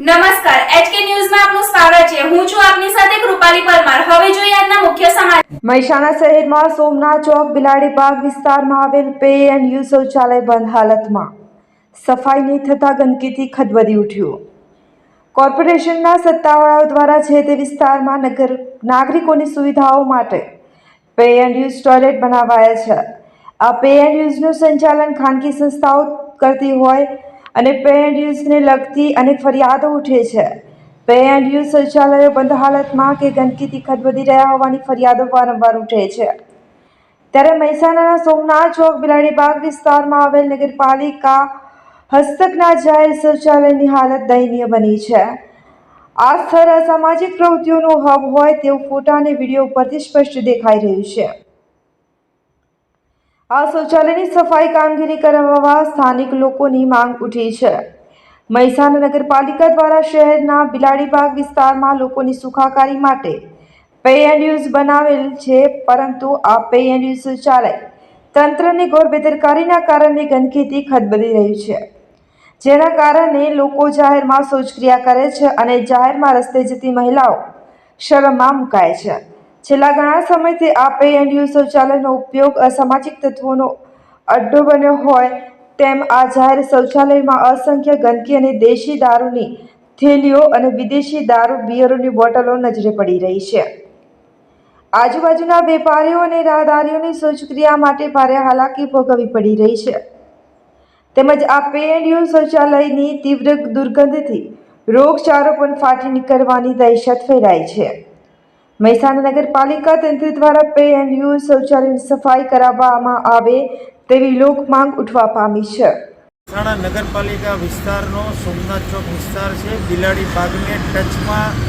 નમસ્કાર એચકે ન્યૂઝમાં આપનું સ્વાગત છે. હું છું આપની સાથે કૃપાલી પરમાર. હવે જોઈએ આજના મુખ્ય સમાચાર. મહેસાણા શહેરમાં સોમનાથ ચોક, બિલાડી બાગ વિસ્તારમાં આવેલ પે એન્ડ યુ શૌચાલય બંધ હાલતમાં. સફાઈ નહીં થતાં ગંદકીથી ખદબદી ઉઠ્યું. કોર્પોરેશનના સત્તાવાળાઓ દ્વારા છે તે વિસ્તારમાં નગર નાગરિકોની સુવિધાઓ માટે પે એન્ડ યુઝ ટોયલેટ બનાવાયા છે. આ પે એન્ડ યુઝનું સંચાલન ખાનગી સંસ્થાઓ કરતી હોય અને પે એન્ડ યુઝને લગતી અનેક ફરિયાદો ઉઠે છે. પે એન્ડ યુઝ શૌચાલયો બંધ હાલતમાં કે ગંદકીથી ખદબદી રહ્યા હોવાની ફરિયાદો વારંવાર ઉઠે છે. ત્યારે મહેસાણાના સોમનાથ ચોક બિલાડીબાગ વિસ્તારમાં આવેલ નગરપાલિકા હસ્તકના જાહેર શૌચાલયની હાલત દયનીય બની છે. આ સ્થળ અસામાજિક પ્રવૃત્તિઓનું હબ હોય તેવું ફોટા અને વીડિયો ઉપરથી સ્પષ્ટ દેખાઈ રહ્યું છે. આ શૌચાલયની સફાઈ કામગીરી કરાવવા સ્થાનિક લોકોની માંગ ઉઠી છે. મહેસાણા નગરપાલિકા દ્વારા શહેરના બિલાડીબાગ વિસ્તારમાં લોકોની સુખાકારી માટે પે એન્ડ યુઝ બનાવેલ છે, પરંતુ આ પે એન્ડ યુઝ શૌચાલય તંત્રની ઘોર બેદરકારીના કારણે ગંદકીથી ખદબદી રહ્યું છે. જેના કારણે લોકો જાહેરમાં શૌચક્રિયા કરે છે અને જાહેરમાં રસ્તે જતી મહિલાઓ શરમમાં મુકાય છે. છેલ્લા ઘણા સમયથી આ પે એન્ડ યુ શૌચાલયનો ઉપયોગ અસામાજિક તત્વોનો અડ્ડો બન્યો હોય તેમ આ જાહેર શૌચાલયમાં અસંખ્ય ગંદકી અને દેશી દારૂની થેલીઓ અને વિદેશી દારૂ બિયરોની બોટલો નજરે પડી રહી છે. આજુબાજુના વેપારીઓ અને રાહદારીઓની શૌચક્રિયા માટે ભારે હાલાકી ભોગવવી પડી રહી છે. તેમજ આ પે એન્ડ યુ શૌચાલયની તીવ્ર દુર્ગંધથી રોગચાળો પણ ફાટી નીકળવાની દહેશત ફેલાઈ છે. મહેસાણા નગરપાલિકા તંત્ર દ્વારા પે એન્ડ યુ શૌચાલયની સફાઈ કરાવવામાં આવે તેવી લોક માંગ ઉઠવા પામી છે. મહેસાણા નગરપાલિકા વિસ્તારનો સોમનાથ ચોક વિસ્તાર છે. બિલાડી બાગને ટચમાં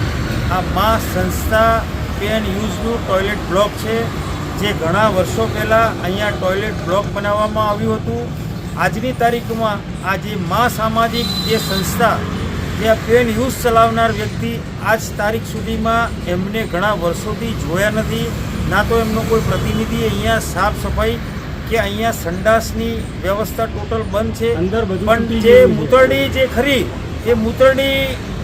આ મા સંસ્થા પેન યુઝનું ટોયલેટ બ્લોક છે, જે ઘણા વર્ષો પહેલાં અહીંયા ટોયલેટ બ્લોક બનાવવામાં આવ્યું હતું. આજની તારીખમાં આ જે મા સામાજિક જે સંસ્થા આ પેન યુઝ ચલાવનાર વ્યક્તિ આજ તારીખ સુધીમાં એમને ઘણા વર્ષોથી જોયા નથી. ના તો એમનો કોઈ પ્રતિનિધિ અહીંયા સાફ સફાઈ કે અહીંયા સંડાસની વ્યવસ્થા ટોટલ બંધ છે. અંદર પણ જે મૂતરડી જે ખરી એ મૂતરડી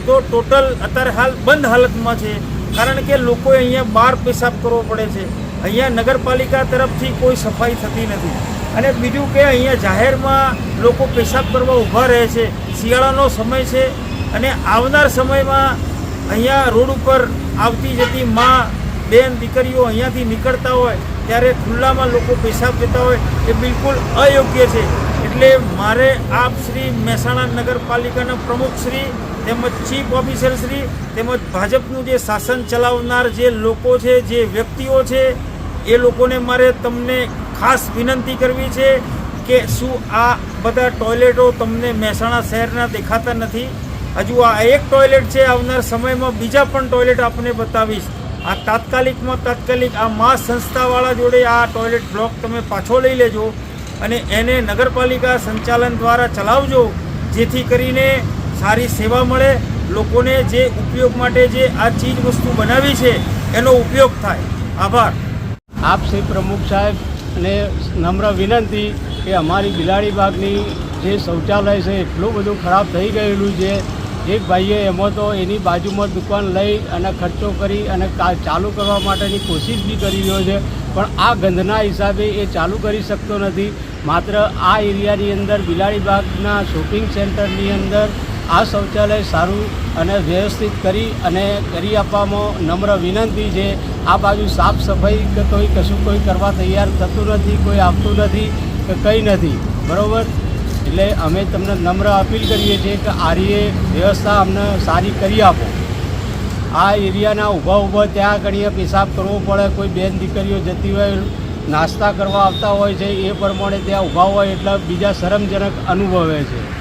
તો ટોટલ અત્યારે હાલ બંધ હાલતમાં છે. કારણ કે લોકોએ અહીંયા બહાર પેશાબ કરવો પડે છે. અહીંયા નગરપાલિકા તરફથી કોઈ સફાઈ થતી નથી. અને બીજું કે અહીંયા જાહેરમાં લોકો પેશાબ કરવા ઊભા રહે છે. શિયાળાનો સમય છે. અને આવનાર સમયમાં અહીંયા રોડ ઉપર આવતી જતી માં, બેન, દીકરીઓ અહીંયાથી નીકળતા હોય, ત્યારે ખુલ્લામાં લોકો પેશાબ જતા હોય, એ બિલકુલ અયોગ્ય છે. એટલે મારે આપ શ્રી મહેસાણા નગરપાલિકાના પ્રમુખ શ્રી, તેમજ ચીફ ઓફિસર શ્રી, તેમજ ભાજપનું જે શાસન ચલાવનાર જે લોકો છે, જે વ્યક્તિઓ છે, એ લોકોને મારે તમને ખાસ વિનંતી કરવી છે કે શું આ બધા ટોયલેટો તમને મહેસાણા શહેરના દેખાતા નથી? હજુ આ એક ટોયલેટ છે, આવનાર સમયમાં બીજા પણ ટોયલેટ આપને બતાવીશ. આ તાત્કાલિકમાં તાત્કાલિક આ મા સંસ્થાવાળા જોડે આ ટોયલેટ બ્લોક તમે પાછો લઈ લેજો અને એને નગરપાલિકા સંચાલન દ્વારા ચલાવજો, જેથી કરીને સારી સેવા મળે, લોકોને જે ઉપયોગ માટે જે આ ચીજ વસ્તુ બનાવી છે, એનો ઉપયોગ થાય. આભાર. આપ શ્રી પ્રમુખ સાહેબ ને નમ્ર વિનંતી કે અમારી બિલાડી બાગની જે શૌચાલય છે, એટલું બધું ખરાબ થઈ ગયેલું છે એક ભાઈએ એમાં તો એની બાજુમાં દુકાન લઈ અને ખર્ચો કરી અને ચાલુ કરવા માટેની કોશિશ બી કરી રહ્યો છે. પણ આ ગંધના હિસાબે એ ચાલુ કરી શકતો નથી. માત્ર આ એરિયાની અંદર, બિલાડી બાગના શોપિંગ સેન્ટરની અંદર આ શૌચાલય સારું અને વ્યવસ્થિત કરી અને કરી આપવામાં નમ્ર વિનંતી છે. આ બાજુ સાફ સફાઈ કે, કોઈ કશું કોઈ કરવા તૈયાર થતું નથી, કોઈ આપતું નથી, કે, કંઈ નથી. બરાબર? એટલે અમે તમને નમ્ર અપીલ કરીએ છીએ કે આરીએ વ્યવસ્થા અમને સારી કરી આપો. આ એરિયાના ઊભા ઊભા ત્યાં આગળ પેશાબ કરવો પડે, કોઈ બેન દીકરીઓ જતી હોય, નાસ્તા કરવા આવતા હોય છે, એ પ્રમાણે ત્યાં ઊભા હોય એટલે બીજા શરમજનક અનુભવે છે.